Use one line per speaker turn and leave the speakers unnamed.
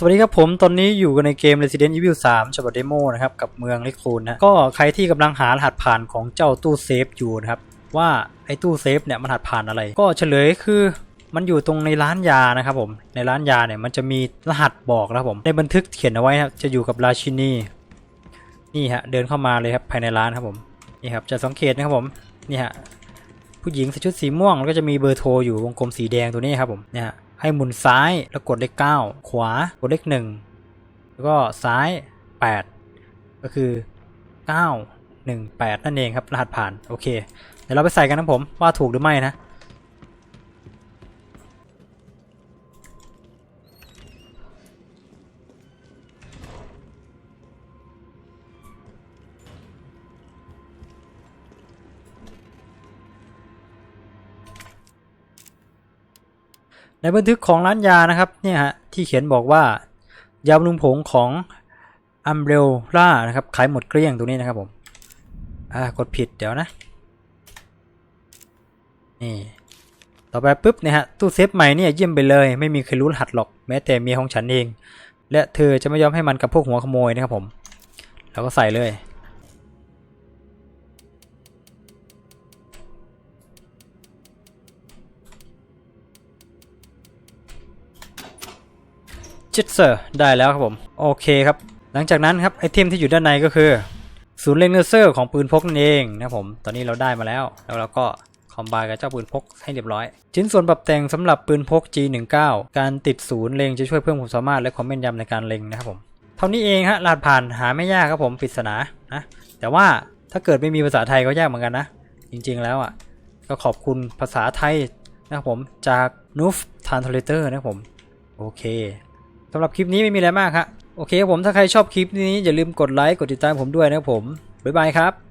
สวัสดีครับผมตอนนี้อยู่กันในเกม Resident Evil 3ฉบับเดโมนะครับกับเมืองลิคูนนะก็ใครที่กำลังหารหัสผ่านของเจ้าตู้เซฟอยู่นะครับว่าไอ้ตู้เซฟเนี่ยมันหัสผ่านอะไร ก็เฉลยคือมันอยู่ตรงในร้านยานะครับผมในร้านยาเนี่ยมันจะมีรหัสบอกนะครับผมในบันทึกเขียนเอาไว้ครับจะอยู่กับราชินีนี่ฮะเดินเข้ามาเลยครับภายในร้านครับผมนี่ครับจะสังเกตนะครับผมนี่ฮะผู้หญิงใส่ชุดสีม่วงแล้วก็จะมีเบอร์โทรอยู่วงกลมสีแดงตัวนี้ครับผมเนี่ยฮะ ให้หมุนซ้ายแล้วกดเลข 9 ขวากดเลข 1 แล้วก็ซ้าย 8 ก็คือ 9 1 8 นั่นเองครับ รหัสผ่าน โอเค เดี๋ยวเราไปใส่กันนะผมว่าถูกหรือไม่นะ ในบันทึกของร้านยานะครับเนี่ยฮะที่เขียนบอกว่ายาบำรุงผงของอัมเบลล่านะครับขายหมดเกลี้ยงตรงนี้นะครับผมอ่ากดผิดเดี๋ยวนะนี่ต่อไปปุ๊บเนี่ยฮะตู้เซฟใหม่เนี่ยเยี่ยมไปเลย ไม่มีใครรู้รหัสหรอกแม้แต่เมียของฉันเอง และเธอจะไม่ยอมให้มันกับพวกหัวขโมยนะครับผมแล้วก็ใส่เลย จิตเซอร์ได้แล้วครับผม โอเคครับ หลังจากนั้นครับไอเทมที่อยู่ด้านในก็คือศูนย์เลนเซอร์ของปืนพกนั่นเองนะครับผม ตอนนี้เราได้มาแล้ว แล้วเราก็คอมไบกับเจ้าปืนพกให้เรียบร้อย ชิ้นส่วนปรับแต่งสำหรับปืนพก G19 การติดศูนย์เล็งจะช่วยเพิ่มความสามารถและความแม่นยำในการเล็งนะครับผม เท่านี้เองฮะรหัสผ่านหาไม่ยากครับผมปริศนานะ แต่ว่าถ้าเกิดไม่มีภาษาไทยก็ยากเหมือนกันนะ จริงๆแล้วอะ ก็ขอบคุณภาษาไทยนะครับผมจาก n o o f Translator นะครับผม โอเค สำหรับคลิปนี้ไม่มีอะไรมากครับโอเคผมถ้าใครชอบคลิปนี้อย่าลืมกดไลค์กดติดตามผมด้วยนะครับผมบ๊ายบายครับ